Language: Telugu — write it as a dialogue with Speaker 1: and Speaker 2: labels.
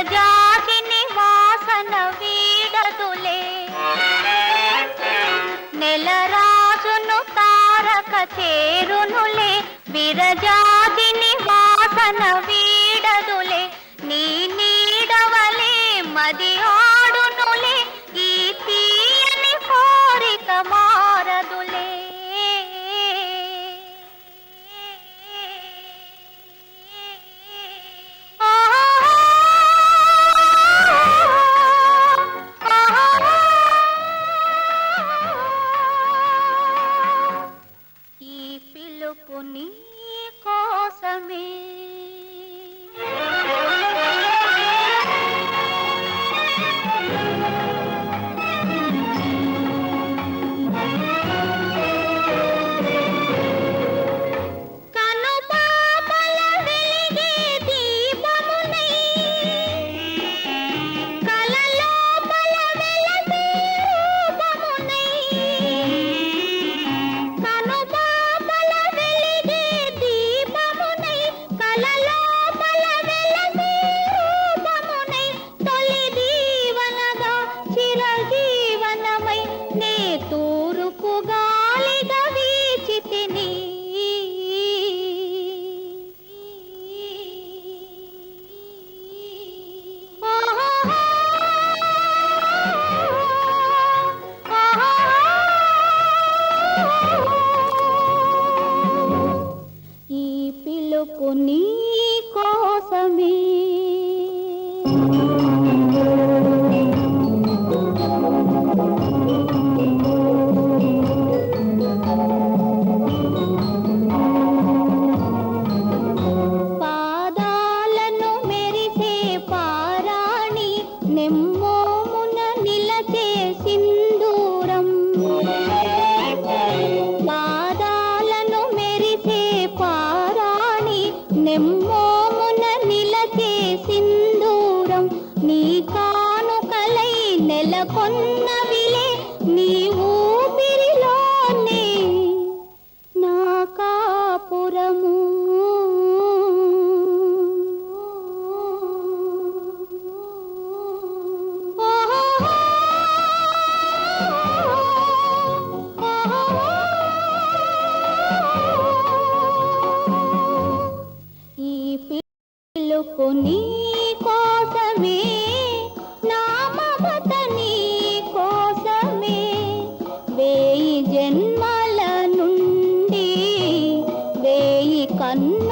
Speaker 1: ప్రజాగిని వాసన వీడదులే. నెలరాజును తారక చేరునులే. విరజాగిని వాసన వీడదులే. నీ నీడవలే మదియో কোনি వెలుపు నీ కోసమే నా మమత నీ కోసమే. వేయి జన్మల నుండి వేయి కన్ను